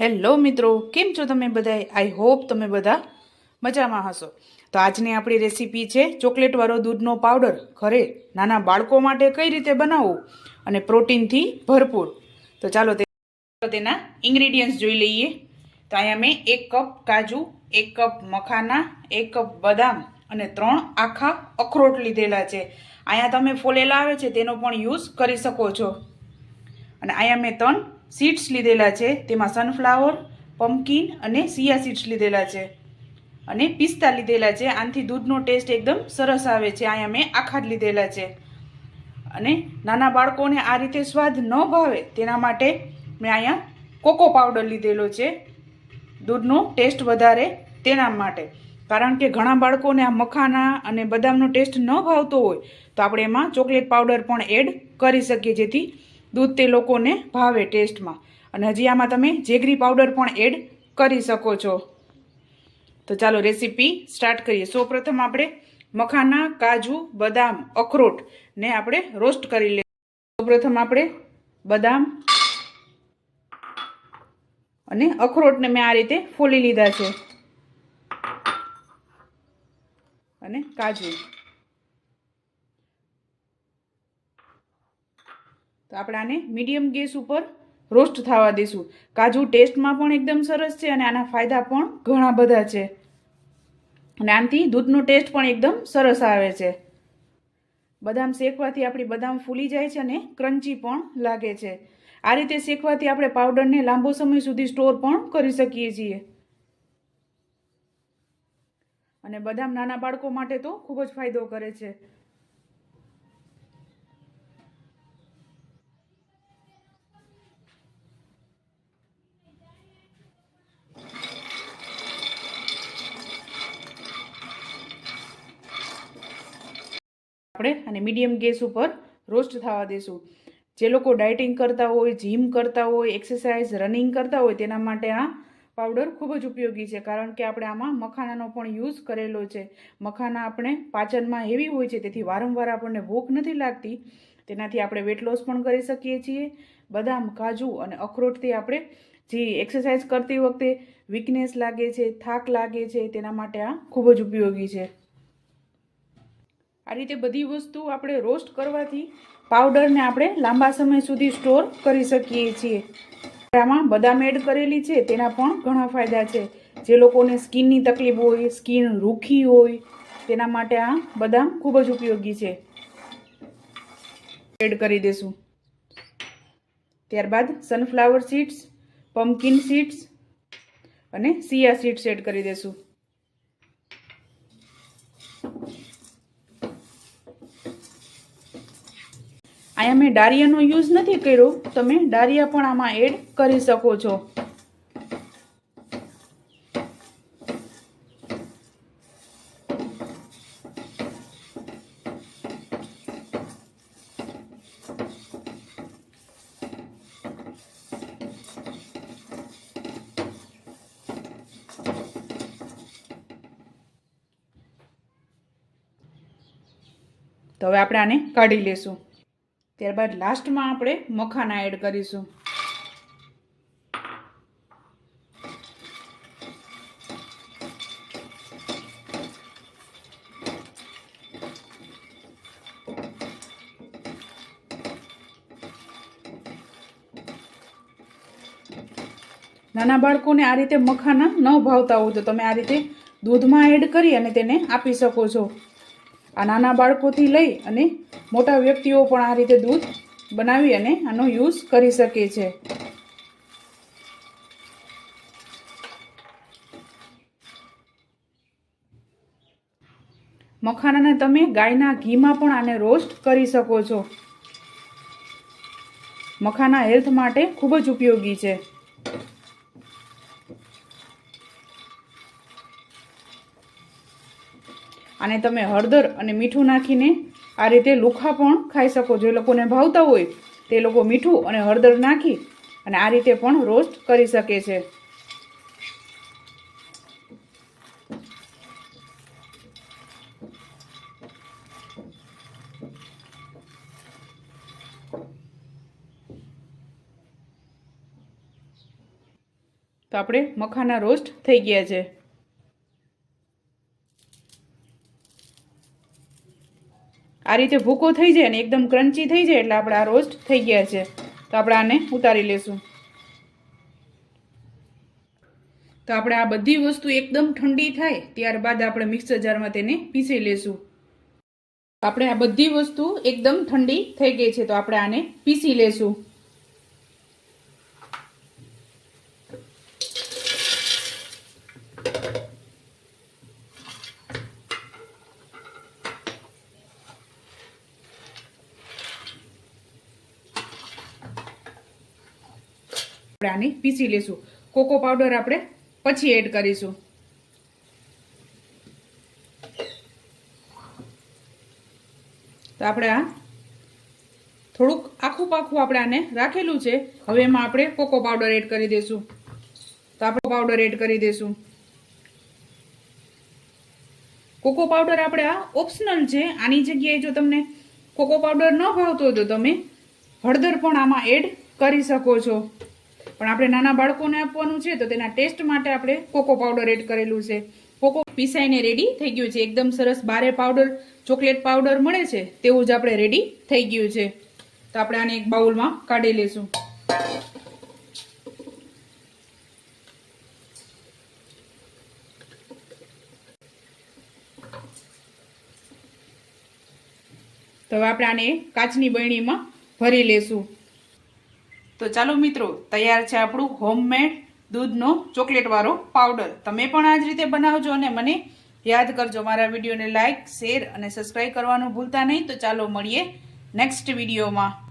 Hello મિત્રો, કેમ છો તમે બધા આઈ હોપ તમે બધા મજામાં હશો. તો આજની આપણી રેસીપી છે ચોકલેટવાળો દૂધનો પાવડર ઘરે નાના બાળકો માટે કઈ રીતે બનાવવું અને પ્રોટીનથી ભરપૂર. તો ચાલો તેના ઇન્ગ્રેડિયન્ટ્સ જોઈ લઈએ. તો અહીંયા મેં એક કપ કાજુ, એક કપ મખાના, એક કપ બદામ અને ત્રણ આખા અખરોટ લીધેલા છે. અહીંયા તમે ફોલેલા આવે છે તેનો પણ યુઝ કરી શકો છો. અને અહીંયા મેં ત્રણ સીડ્સ લીધેલા છે. તેમાં સનફ્લાવર પમ્પકિન અને સિયા સીડ્સ લીધેલા છે. અને પિસ્તા લીધેલા છે. આનાથી દૂધનો ટેસ્ટ એકદમ સરસ આવે છે. અહીંયા મેં આખા જ લીધેલા છે. અને નાના બાળકોને આ રીતે સ્વાદ ન ભાવે તેના માટે મેં અહીંયા કોકો પાવડર લીધેલો છે. દૂધનો ટેસ્ટ વધારે તેના માટે. કારણ કે ઘણા બાળકોને આ મખાના અને બદામનો ટેસ્ટ ન ભાવતો હોય તો આપણે એમાં ચોકલેટ પાવડર પણ એડ કરી શકીએ જેથી દૂધ તે લોકોને ભાવે ટેસ્ટમાં. અને હજી આમાં તમે જેગરી પાવડર પણ એડ કરી શકો છો. તો ચાલો રેસીપી સ્ટાર્ટ કરીએ. સૌપ્રથમ આપણે મખાના, કાજુ, બદામ, અખરોટ ને આપણે રોસ્ટ કરી લઈએ સૌપ્રથમ આપણે બદામ અને અખરોટને મેં આ રીતે ફોલી લીધા છે. અને કાજુ. તો આપણે આને મીડિયમ ગેસ ઉપર રોસ્ટ થવા દઈશું. કાજુ ટેસ્ટમાં પણ એકદમ સરસ છે અને આના ફાયદા પણ ઘણા બધા છે. અને આનાથી દૂધનો ટેસ્ટ પણ એકદમ સરસ આવે છે. બદામ શેકવાથી આપણી બદામ ફૂલી જાય છે અને ક્રન્ચી પણ લાગે છે. આ રીતે શેકવાથી આપણે પાવડરને લાંબો સમય સુધી સ્ટોર પણ કરી શકીએ છીએ. અને બદામ નાના બાળકો માટે તો ખૂબ જ ફાયદો કરે છે. આપણે અને મીડિયમ ગેસ ઉપર રોસ્ટ થવા દઈશું જે લોકો ડાયટિંગ કરતા હોય, જીમ કરતા હોય, એક્સરસાઇઝ, રનિંગ કરતા હોય, તેના માટે આ પાવડર ખૂબ જ ઉપયોગી છે, કારણ કે આપણે આમાં મખાનાનો પણ યુઝ કરેલો છે. મખાના આપણે પાચનમાં હેવી હોય છે, તેથી વારંવાર આપણને ભૂખ નથી લાગતી. તેનાથી આપણે વેટ લોસ પણ કરી શકીએ છીએ. બદામ, કાજુ અને અખરોટથી આપણે જે એક્સરસાઇઝ કરતી વખતે વીકનેસ લાગે છે, થાક લાગે છે, તેના માટે આ ખૂબ જ ઉપયોગી છે. આ રીતે બધી વસ્તુ આપણે રોસ્ટ કરવાથી પાવડરને આપણે લાંબા સમય સુધી સ્ટોર કરી શકીએ છીએ. આમાં બદામ એડ કરેલી છે, તેના પણ ઘણા ફાયદા છે. જે લોકોને સ્કિનની તકલીફ હોય, સ્કિન રૂખી હોય, તેના માટે આ બદામ ખૂબ જ ઉપયોગી છે. એડ કરી દેશું. ત્યારબાદ સનફ્લાવર સીડ્સ પમ્પકિન સીડ્સ અને સિયા સીડ્સ એડ કરી દેશું અહીંયા ડારિયાનો યુઝ નથી કર્યો, તમે ડારિયા પણ આમાં એડ કરી શકો છો. તો હવે આપણે આને કાઢી લેશું. ત્યારબાદ લાસ્ટમાં આપણે મખાના એડ કરીશું. નાના બાળકોને આ રીતે મખાના ન ભાવતા હોય તો તમે આ રીતે દૂધમાં એડ કરી અને તેને આપી શકો છો. આ નાના બાળકોથી લઈ અને મોટા વ્યક્તિઓ પણ આ રીતે દૂધ બનાવી અને આનો યુઝ કરી શકે છે. મખાણાને તમે ગાયના ઘીમાં પણ આને રોસ્ટ કરી શકો છો. મખાના હેલ્થ માટે ખૂબ જ ઉપયોગી છે. આને તમે હળદર અને મીઠું નાખીને આ રીતે લુખા પણ ખાઈ શકો જો એ લોકોને ભાવતા હોય તે લોકો મીઠું અને હળદર નાખી અને આ રીતે પણ રોસ્ટ કરી શકે છે. તો આપણે મખાના રોસ્ટ થઈ ગયા છે. આ રીતે ભૂકો થઈ જાય અને એકદમ ક્રન્ચી થઈ જાય એટલે આપણે આ રોસ્ટ થઈ ગયા છે. તો આપણે આને ઉતારી લેશું. તો આપણે આ બધી વસ્તુ એકદમ ઠંડી થાય ત્યારબાદ આપણે મિક્સર જારમાં તેને પીસી લેશું. આપણે આ બધી વસ્તુ એકદમ ઠંડી થઈ ગઈ છે તો આપણે આને પીસી લેશું. આપણે પીસી લેશું. કોકો પાવડર આપણે પછી એડ કરીશું. તો આપણે આ થોડુંક આખું પાખું આપણે આને રાખેલું છે. હવે એમાં આપણે કોકો પાવડર એડ કરી દઈશું તો આપણે પાવડર એડ કરી દઈશું કોકો પાવડર આપણે આ ઓપ્શનલ છે. આની જગ્યાએ જો તમને કોકો પાવડર ન ભાવતો હોય તો તમે હળદર પણ આમાં એડ કરી શકો છો. પણ આપણે નાના બાળકોને આપવાનું છે તો તેના ટેસ્ટ માટે આપણે કોકો પાવડર એડ કરેલું છે. કોકો પીસાઈને રેડી થઈ ગયું છે. એકદમ સરસ બારે પાવડર, ચોકલેટ પાવડર મળે છે તેવું જ આપણે રેડી થઈ ગયું છે. તો આપણે આને એક બાઉલમાં કાઢી લેશું. તો હવે આપણે આને કાચની બરણીમાં ભરી લેશું. તો ચાલો મિત્રો, તૈયાર છે આપણું હોમમેડ દૂધનો ચોકલેટવાળો પાવડર તમે પણ આ જ રીતે બનાવજો અને મને યાદ કરજો મારા વિડીયોને લાઇક શેર અને સબસ્ક્રાઈબ કરવાનું ભૂલતા નહીં. તો ચાલો મળીએ નેક્સ્ટ વિડીયોમાં.